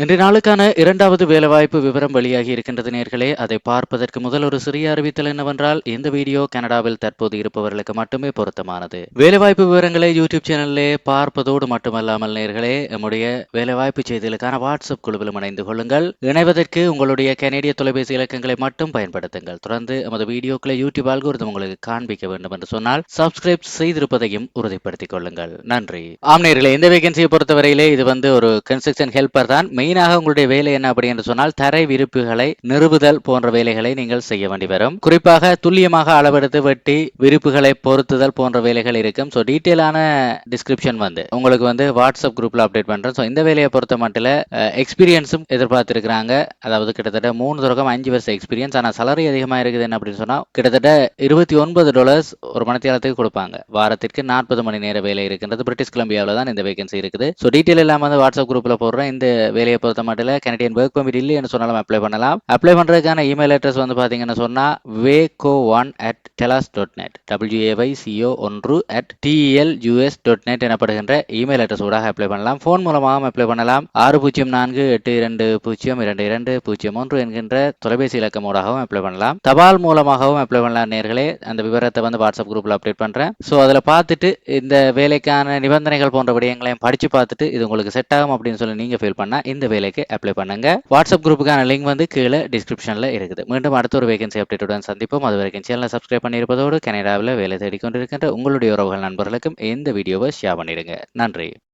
இன்றைய நாளுக்கான இரண்டாவது வேலைவாய்ப்பு விவரம் வெளியாகி இருக்கின்றது நேர்களே. அதை பார்ப்பதற்கு முதல் ஒரு சிறிய அறிவித்தல் என்னவென்றால் இந்த வீடியோ கனடாவில் தற்போது இருப்பவர்களுக்கு மட்டுமே பொருத்தமானது. வேலைவாய்ப்பு விவரங்களை யூடியூப் சேனலிலே பார்ப்பதோடு மட்டுமல்லாமல் நேர்களே நம்முடைய வேலைவாய்ப்பு செய்திகளுக்கான வாட்ஸ்அப் குழுவிலும் இணைந்து கொள்ளுங்கள். இணைவதற்கு உங்களுடைய கனேடிய தொலைபேசி இலக்கங்களை மட்டும் பயன்படுத்துங்கள். தொடர்ந்து நமது வீடியோக்களை யூடியூப் அல்கோரிதம் உங்களுக்கு காண்பிக்க வேண்டும் என்று சொன்னால் சப்ஸ்கிரைப் செய்திருப்பதையும் உறுதிப்படுத்திக் கொள்ளுங்கள். நன்றி. ஆம் நேர்களே இந்த வேகன்சியை பொறுத்தவரையிலே இது வந்து ஒரு கன்ஸ்ட்ரக்ஷன் ஹெல்ப்பர் தான். மெயினாக உங்களுடைய வேலை என்ன அப்படி என்று சொன்னால் தரை விரிப்புகளை நிறுவுதல் போன்ற வேலைகளை நீங்கள் செய்ய வேண்டி வரும். குறிப்பாக துல்லியமாக அளவெடுத்து வெட்டி விரிப்புகளை பொருத்துதல் போன்ற வேலைகள் இருக்கும். ஸோ டீட்டெயிலான டிஸ்கிரிப்ஷன் வந்து உங்களுக்கு வந்து வாட்ஸ்அப் குரூப்ல அப்டேட் பண்றேன். ஸோ இந்த வேலையை பொறுத்த மட்டும் எக்ஸ்பீரியன்ஸும் எதிர்பார்த்திருக்கிறாங்க. அதாவது கிட்டத்தட்ட மூணு தொடக்கம் அஞ்சு வருஷம் எக்ஸ்பீரியன்ஸ் ஆனால் சலரி அதிகமாக இருக்குது என்ன அப்படின்னு சொன்னால் கிட்டத்தட்ட இருபத்தி ஒன்பது டாலர்ஸ் ஒரு மணித்தியாலத்துக்கு கொடுப்பாங்க. வாரத்திற்கு நாற்பது மணி நேர வேலை இருக்கின்றது. பிரிட்டிஷ் கொலம்பியாவில் தான் இந்த வேகன்சி இருக்குது. ஸோ டீட்டெயில் இல்லாமல் வந்து வாட்ஸ்அப் குரூப்ல போடுறேன் இந்த வேலையை பொறுத்த மட்டும் கனடியன் ஒர்க் பர்மிட் இல்லைன்னு சொன்னாலும் அப்ளை பண்ணலாம். அப்ளை பண்ணுறதுக்கான இமெயில் அட்ரஸ் வந்து பார்த்தீங்கன்னா சொன்னால் vego one at telus dot net டபிள்யூஏவை C O ஒன்று at D L U S dot net எனப்படுகின்ற இமெயில் அட்ரஸ் ஊடாக அப்ளை பண்ணலாம். ஃபோன் மூலமாகவும் அப்ளை பண்ணலாம். ஆறு பூஜ்ஜியம் நான்கு எட்டு இரண்டு பூஜ்ஜியம் இரண்டு இரண்டு பூஜ்ஜியம் ஒன்று என்கின்ற தொலைபேசி இலக்கம் ஊடாகவும் அப்ளை பண்ணலாம். தபால் மூலமாகவும் அப்ளை பண்ணலாம் நேர்களே. அந்த விவரத்தை வந்து வாட்ஸ்அப் குரூப்பில் அப்டேட் பண்ணுறேன் ஸோ அதில் பார்த்துட்டு இந்த வேலைக்கான நிபந்தனைகள் போன்ற விடயங்களையும் படித்து பார்த்துட்டு இது உங்களுக்கு செட் ஆகும் அப்படின்னு சொல்லி நீங்க ஃபீல் பண்ணால் இந்த இந்த வேலைக்கு அப்ளை பண்ணுங்க. வாட்ஸ்அப் குரூப்புக்கான லிங்க் வந்து கீழே டிஸ்கிரிப்ஷன்ல இருக்குது. மீண்டும் அடுத்த ஒரு வேகன்சி அப்டேட்டுடன் சந்திப்போம். அது வரைக்கும் சேனலை சப்ஸ்கிரைப் பண்ணியிருப்பதோடு கனடாவில் வேலை தேடிக்கொண்டிருக்கின்ற உங்களுடைய உறவுகள் நண்பர்களுக்கும் இந்த வீடியோவை ஷேர் பண்ணிடுங்க. நன்றி.